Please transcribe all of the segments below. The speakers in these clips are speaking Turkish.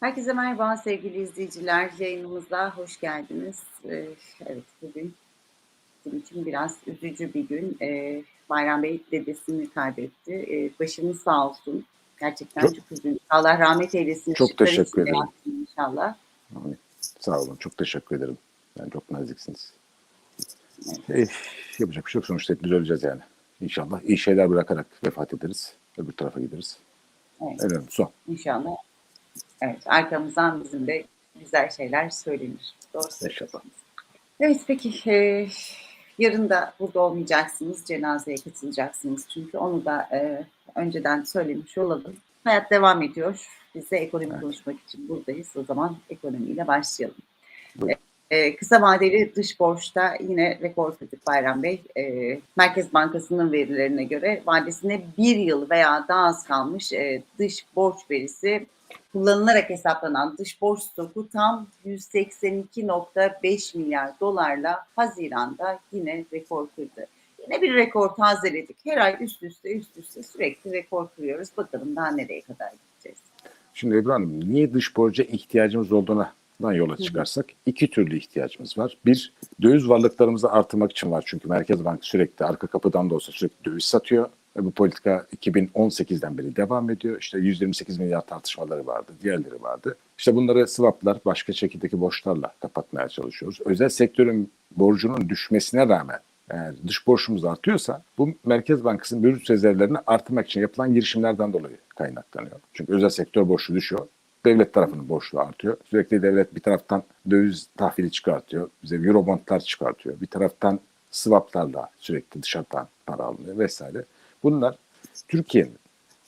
Herkese merhaba sevgili izleyiciler. Yayınımıza hoş geldiniz. Ee, evet bugün bizim için biraz üzücü bir gün. Ee, Bayram Bey dedesini kaybetti. Ee, başınız sağ olsun. Gerçekten çok, Çok- üzücü. Allah rahmet eylesin. Çok Işıklar teşekkür ederim. İnşallah. Amin. Sağ olun. Çok teşekkür ederim. Yani çok naziksiniz. Eh, yapacak bir şey yok. Sonuçta hepimiz öleceğiz yani. İnşallah iyi şeyler bırakarak vefat ederiz. Öbür tarafa gideriz. Evet, En önemlisi o. inşallah. Evet, arkamızdan bizim de güzel şeyler söylenir. Doğru söylüyorsunuz. İnşallah. Evet peki e, yarın da burada olmayacaksınız. Cenazeye katılacaksınız. Çünkü onu da e, önceden söylemiş olalım. Hayat devam ediyor. Biz de ekonomi Evet. konuşmak için buradayız. O zaman ekonomiyle başlayalım. Buyurun. E, kısa vadeli dış borçta yine rekor kırdık Bayram Bey. E, Merkez Bankası'nın verilerine göre vadesine bir yıl veya daha az kalmış e, dış borç verisi kullanılarak hesaplanan dış borç stoku tam 182.5 milyar dolarla Haziran'da yine rekor kırdı. Yine bir rekor tazeledik. Her ay üst üste üst üste sürekli rekor kırıyoruz. Bakalım daha nereye kadar gideceğiz. Şimdi Ebru Hanım niye dış borca ihtiyacımız olduğuna yola hı. çıkarsak iki türlü ihtiyacımız var. Bir, döviz varlıklarımızı artırmak için var. Çünkü Merkez Bankası sürekli arka kapıdan da olsa sürekli döviz satıyor. Ve bu politika 2018'den beri devam ediyor. İşte 128 milyar tartışmaları vardı, diğerleri vardı. İşte bunları swaplar, başka şekildeki borçlarla kapatmaya çalışıyoruz. Özel sektörün borcunun düşmesine rağmen eğer dış borçumuz artıyorsa bu Merkez Bankası'nın brüt rezervlerini artırmak için yapılan girişimlerden dolayı kaynaklanıyor. Çünkü özel sektör borçlu düşüyor. Devlet tarafının borçlu artıyor. Sürekli devlet bir taraftan döviz tahvili çıkartıyor. Bize eurobondlar çıkartıyor. Bir taraftan swaplarla sürekli dışarıdan para alınıyor vesaire. Bunlar Türkiye'nin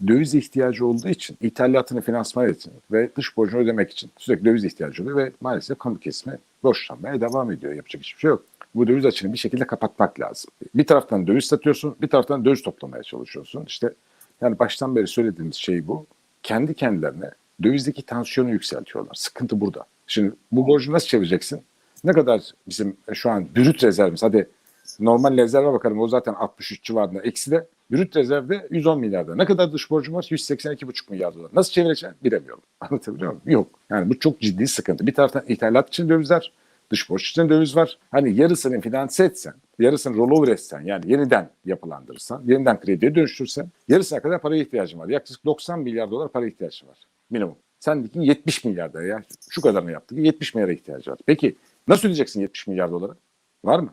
döviz ihtiyacı olduğu için, ithalatını finansman için ve dış borcunu ödemek için sürekli döviz ihtiyacı oluyor ve maalesef kamu kesimi borçlanmaya devam ediyor. Yapacak hiçbir şey yok. Bu döviz açığını bir şekilde kapatmak lazım. Bir taraftan döviz satıyorsun, bir taraftan döviz toplamaya çalışıyorsun. İşte yani baştan beri söylediğimiz şey bu. Kendi kendilerine dövizdeki tansiyonu yükseltiyorlar. Sıkıntı burada. Şimdi bu borcu nasıl çevireceksin? Ne kadar bizim şu an brüt rezervimiz, hadi normal rezerve bakalım o zaten 63 civarında eksi de brüt rezervde 110 milyarda. Ne kadar dış borcum var? 182,5 milyar dolar. Nasıl çevireceğim? Bilemiyorum. Anlatabiliyor muyum? Yok. Yani bu çok ciddi sıkıntı. Bir taraftan ithalat için dövizler, dış borç için döviz var. Hani yarısını finanse etsen, yarısını rollover etsen yani yeniden yapılandırırsan, yeniden krediye dönüştürsen yarısına kadar paraya ihtiyacın var. Yaklaşık 90 milyar dolar para ihtiyacı var minimum. Sendeki 70 milyar da ya şu kadarını yaptık 70 milyara ihtiyacı var. Peki nasıl ödeyeceksin 70 milyar doları? Var mı?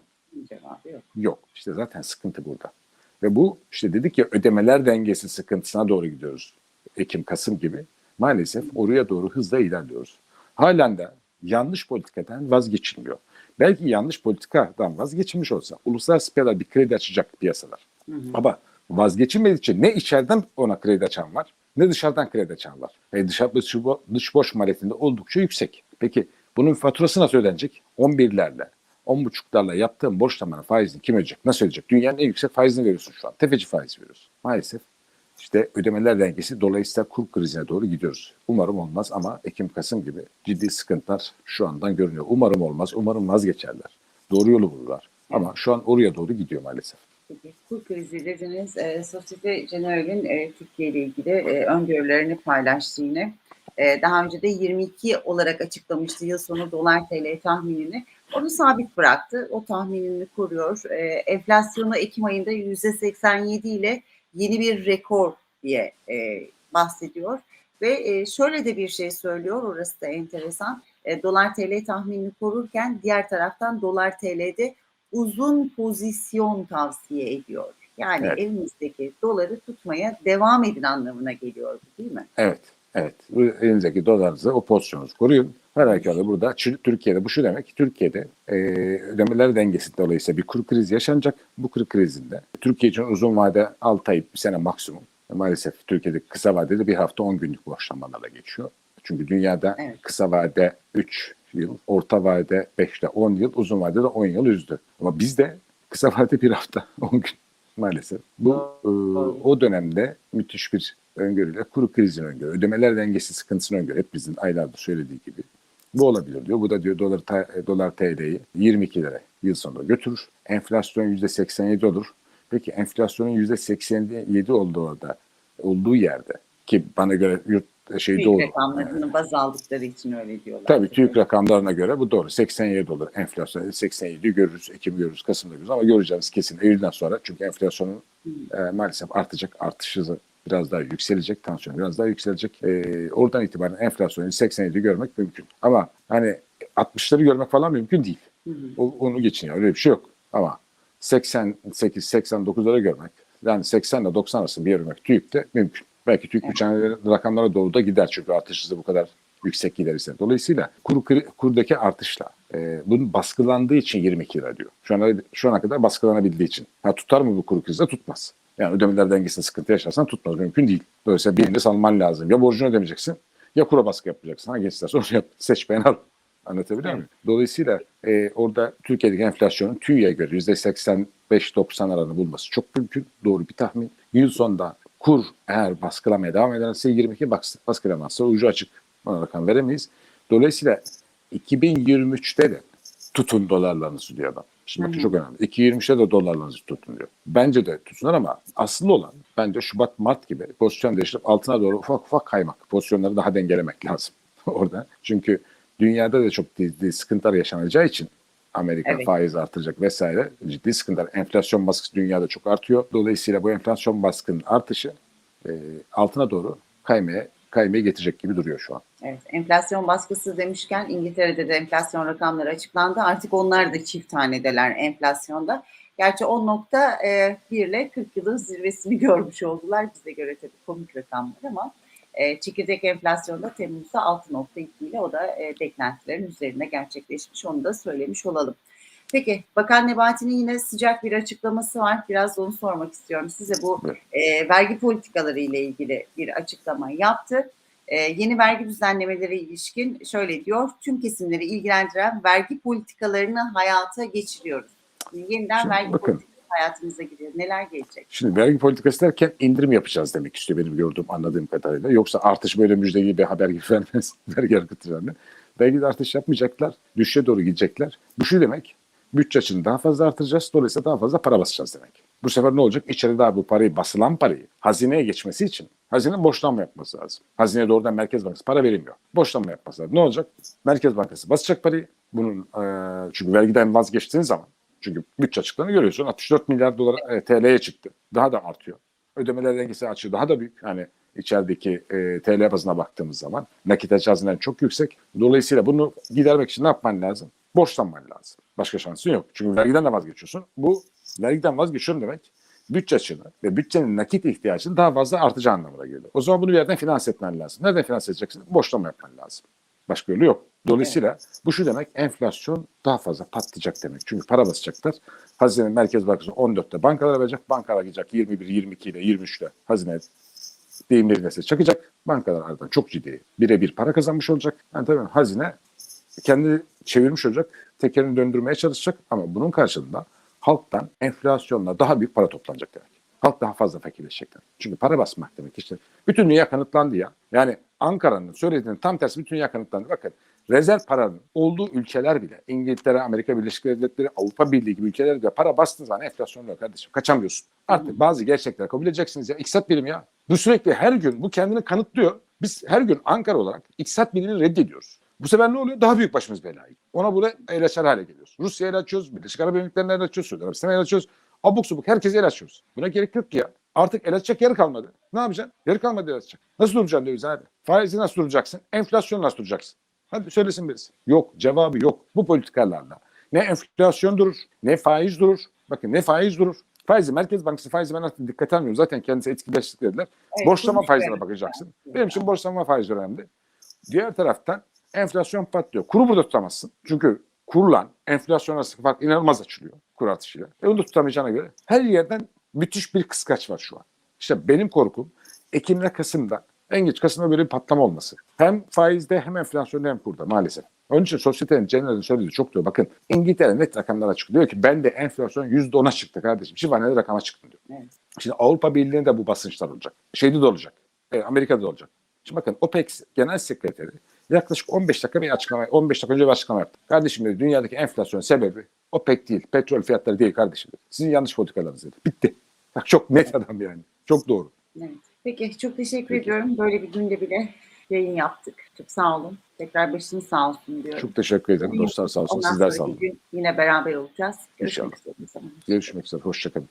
Cevabı yok. Yok. İşte zaten sıkıntı burada. Ve bu işte dedik ya ödemeler dengesi sıkıntısına doğru gidiyoruz. Ekim, Kasım gibi. Maalesef oraya doğru hızla ilerliyoruz. Halen de yanlış politikadan vazgeçilmiyor. Belki yanlış politikadan vazgeçilmiş olsa uluslararası piyasalar bir kredi açacak piyasalar. Hı hı. Ama vazgeçilmediği için ne içeriden ona kredi açan var ne dışarıdan kredi açan var. E dışarı, dış, dış borç maliyetinde oldukça yüksek. Peki bunun faturası nasıl ödenecek? 11'lerle, 10,5'larla yaptığın borçlamanın faizini kim ödeyecek? Nasıl ödeyecek? Dünyanın en yüksek faizini veriyorsun şu an. Tefeci faiz veriyorsun. Maalesef işte ödemeler dengesi dolayısıyla kur krizine doğru gidiyoruz. Umarım olmaz ama Ekim-Kasım gibi ciddi sıkıntılar şu andan görünüyor. Umarım olmaz, umarım vazgeçerler. Doğru yolu bulurlar. Ama şu an oraya doğru gidiyor maalesef. Peki, krizi dediniz. E, Societe Generale'in e, Türkiye ile ilgili e, öngörülerini paylaştı yine. E, daha önce de 22 olarak açıklamıştı yıl sonu dolar TL tahminini. Onu sabit bıraktı. O tahminini koruyor. E, enflasyonu Ekim ayında %87 ile yeni bir rekor diye e, bahsediyor. Ve e, şöyle de bir şey söylüyor. Orası da enteresan. E, dolar TL tahminini korurken diğer taraftan dolar TL'de uzun pozisyon tavsiye ediyor. Yani Evet. elinizdeki doları tutmaya devam edin anlamına geliyor bu değil mi? Evet, evet. Bu elinizdeki dolarınızı, o pozisyonunuzu koruyun. Her halükarda burada Türkiye'de bu şu demek, Türkiye'de e, ödemeler dengesi dolayısıyla bir kur krizi yaşanacak. Bu kur krizinde Türkiye için uzun vade 6 ay, bir sene maksimum. Maalesef Türkiye'de kısa vadede bir hafta 10 günlük borçlanmalarla geçiyor. Çünkü dünyada Evet. kısa vade 3 yıl, orta vade 5 ile 10 yıl, uzun vadede 10 yıl üzdü. Ama bizde kısa vade bir hafta 10 gün maalesef. Bu e, o dönemde müthiş bir öngörüyle kuru krizini öngörü, ödemeler dengesi sıkıntısını öngörü. Hep bizim aylarda söylediği gibi. Bu olabilir diyor. Bu da diyor dolar, ta- dolar TL'yi 22 lira yıl sonunda götürür. Enflasyon %87 olur. Peki enflasyonun %87 olduğu da olduğu yerde ki bana göre yurt şey TÜİK doğru. rakamlarını baz aldıkları için öyle diyorlar. Tabii TÜİK rakamlarına göre bu doğru. 87 dolar enflasyon. 87'yi görürüz, Ekim görürüz, Kasım'da görürüz ama göreceğimiz kesin Eylül'den sonra çünkü enflasyonun e, maalesef artacak, artış hızı biraz daha yükselecek, tansiyon biraz daha yükselecek. E, oradan itibaren enflasyonu 87'yi görmek mümkün. Ama hani 60'ları görmek falan mümkün değil. O, onu geçin ya öyle bir şey yok. Ama 88-89'ları görmek yani 80 ile 90 arası bir görmek TÜİK'te mümkün. Belki TÜİK evet. rakamlara doğru da gider çünkü artış hızı bu kadar yüksek giderse. Dolayısıyla kur, kurdaki artışla e, bunun baskılandığı için 22 lira diyor. Şu ana, şu ana kadar baskılanabildiği için. Ha, tutar mı bu kur krizi? Tutmaz. Yani ödemeler dengesinde sıkıntı yaşarsan tutmaz. Mümkün değil. Dolayısıyla birinde salman lazım. Ya borcunu ödemeyeceksin ya kura baskı yapacaksın. Hangi istersen onu yap. Seç beğen al. Anlatabiliyor muyum? Dolayısıyla e, orada Türkiye'deki enflasyonun TÜİ'ye göre %85-90 aranı bulması çok mümkün. Doğru bir tahmin. Yıl sonunda kur eğer baskılamaya devam ederse 22 baskılamazsa ucu açık. Ona rakam veremeyiz. Dolayısıyla 2023'te de tutun dolarlarınızı diyor adam. Şimdi bakın çok önemli. 2023'te de dolarlarınızı tutun diyor. Bence de tutsunlar ama asıl olan bence Şubat, Mart gibi pozisyon değiştirip altına doğru ufak ufak kaymak. Pozisyonları daha dengelemek lazım orada. Çünkü dünyada da çok ciddi sıkıntılar yaşanacağı için Amerika evet. faiz artıracak vesaire ciddi sıkıntılar. Enflasyon baskısı dünyada çok artıyor. Dolayısıyla bu enflasyon baskının artışı e, altına doğru kaymaya kaymaya getirecek gibi duruyor şu an. Evet, enflasyon baskısı demişken İngiltere'de de enflasyon rakamları açıklandı. Artık onlar da çift tanedeler enflasyonda. Gerçi 10.1 ile 40 yılın zirvesini görmüş oldular. Bize göre tabii komik rakamlar ama e, çekirdek enflasyonda Temmuz'da 6.2 ile o da e, beklentilerin üzerinde gerçekleşmiş. Onu da söylemiş olalım. Peki Bakan Nebati'nin yine sıcak bir açıklaması var. Biraz onu sormak istiyorum. Size bu e, vergi politikaları ile ilgili bir açıklama yaptı. E, yeni vergi düzenlemeleri ilişkin şöyle diyor. Tüm kesimleri ilgilendiren vergi politikalarını hayata geçiriyoruz. Yeniden Şimdi vergi bakın. politikası hayatımıza giriyor. Neler gelecek? Şimdi vergi politikası derken indirim yapacağız demek istiyor benim gördüğüm anladığım kadarıyla. Yoksa artış böyle müjde gibi bir haber gibi vermez vergi hareketlerinde. Vergi artış yapmayacaklar. Düşüşe doğru gidecekler. Bu şu demek bütçe açığını daha fazla artıracağız. Dolayısıyla daha fazla para basacağız demek. Bu sefer ne olacak? İçeri daha bu parayı basılan parayı hazineye geçmesi için hazinenin borçlanma yapması lazım. Hazineye doğrudan Merkez Bankası para verilmiyor. Borçlanma yapması lazım. Ne olacak? Merkez Bankası basacak parayı. Bunun e, çünkü vergiden vazgeçtiğin zaman çünkü bütçe açıklarını görüyorsun. 64 milyar dolar e, TL'ye çıktı. Daha da artıyor. Ödemeler dengesi açığı daha da büyük. Yani içerideki e, TL bazına baktığımız zaman nakit açı hazinenin çok yüksek. Dolayısıyla bunu gidermek için ne yapman lazım? Borçlanman lazım. Başka şansın yok. Çünkü vergiden de vazgeçiyorsun. Bu vergiden vazgeçiyorum demek bütçe açığını ve bütçenin nakit ihtiyacının daha fazla artacağı anlamına geliyor. O zaman bunu bir yerden finanse etmen lazım. Nereden finanse edeceksin? Borçlama yapman lazım. Başka yolu yok. Dolayısıyla bu şu demek enflasyon daha fazla patlayacak demek. Çünkü para basacaklar. Hazine Merkez Bankası 14'te bankalara verecek. Bankalar gidecek 21, 22 ile 23'te hazine deyim yerine çakacak. Bankalar aradan çok ciddi birebir para kazanmış olacak. Yani tabii hazine kendi çevirmiş olacak. Tekerini döndürmeye çalışacak ama bunun karşılığında halktan enflasyonla daha büyük para toplanacak demek. Halk daha fazla fakirleşecek demek. Çünkü para basmak demek işte. Bütün dünya kanıtlandı ya. Yani Ankara'nın söylediğinin tam tersi bütün dünya kanıtlandı. Bakın rezerv paranın olduğu ülkeler bile İngiltere, Amerika Birleşik Devletleri, Avrupa Birliği gibi ülkeler bile para bastığın zaman enflasyon yok kardeşim. Kaçamıyorsun. Artık bazı gerçekleri kabul edeceksiniz ya. İktisat bilimi ya. Bu sürekli her gün bu kendini kanıtlıyor. Biz her gün Ankara olarak iktisat bilimini reddediyoruz. Bu sefer ne oluyor? Daha büyük başımız belaya. Ona buraya el açar hale geliyoruz. Rusya'ya el açıyoruz, Birleşik Arap Emirlikleri'ne el açıyoruz, Suudi Arabistan'a el açıyoruz. Abuk subuk herkese el açıyoruz. Buna gerek yok ki ya. Artık el açacak yer kalmadı. Ne yapacaksın? Yer kalmadı el açacak. Nasıl duracaksın döviz hadi. Faizi nasıl duracaksın? Enflasyonu nasıl duracaksın? Hadi söylesin birisi. Yok. Cevabı yok. Bu politikalarla. Ne enflasyon durur, ne faiz durur. Bakın ne faiz durur. Faizi Merkez Bankası faizi ben artık dikkat almıyorum. Zaten kendisi etkileştirdiler. Evet, borçlama faizine şöyle- bakacaksın. Benim için borçlama faizi önemli. Diğer taraftan enflasyon patlıyor. Kuru burada tutamazsın. Çünkü kurla enflasyon arasındaki fark inanılmaz açılıyor kur artışıyla. E onu da tutamayacağına göre her yerden müthiş bir kıskaç var şu an. İşte benim korkum Ekim'le Kasım'da en geç Kasım'da böyle bir patlama olması. Hem faizde hem enflasyonda hem kurda maalesef. Onun için sosyetenin General'in söylediği çok doğru. Bakın İngiltere net rakamlar açıklıyor. Diyor ki ben de enflasyon %10'a çıktı kardeşim. Şivaneli rakama çıktım diyor. Evet. Şimdi Avrupa Birliği'nde de bu basınçlar olacak. Şeyde de olacak. E, Amerika'da da olacak. Şimdi bakın OPEC Genel Sekreteri yaklaşık 15 dakika bir açıklama, 15 dakika önce bir açıklama yaptı. Kardeşim dedi dünyadaki enflasyon sebebi OPEC değil, petrol fiyatları değil kardeşim dedi. Sizin yanlış politikalarınız dedi. Bitti. Bak çok net adam yani. Çok doğru. Evet. Peki çok teşekkür Peki. ediyorum. Böyle bir günde bile yayın yaptık. Çok sağ olun. Tekrar başınız sağ olsun diyorum. Çok teşekkür ederim. Dostlar sağ olsun. Ondan Sizler sağ olun. gün yine beraber olacağız. Görüşmek İnşallah. üzere. o. Görüşmek üzere. Hoşçakalın.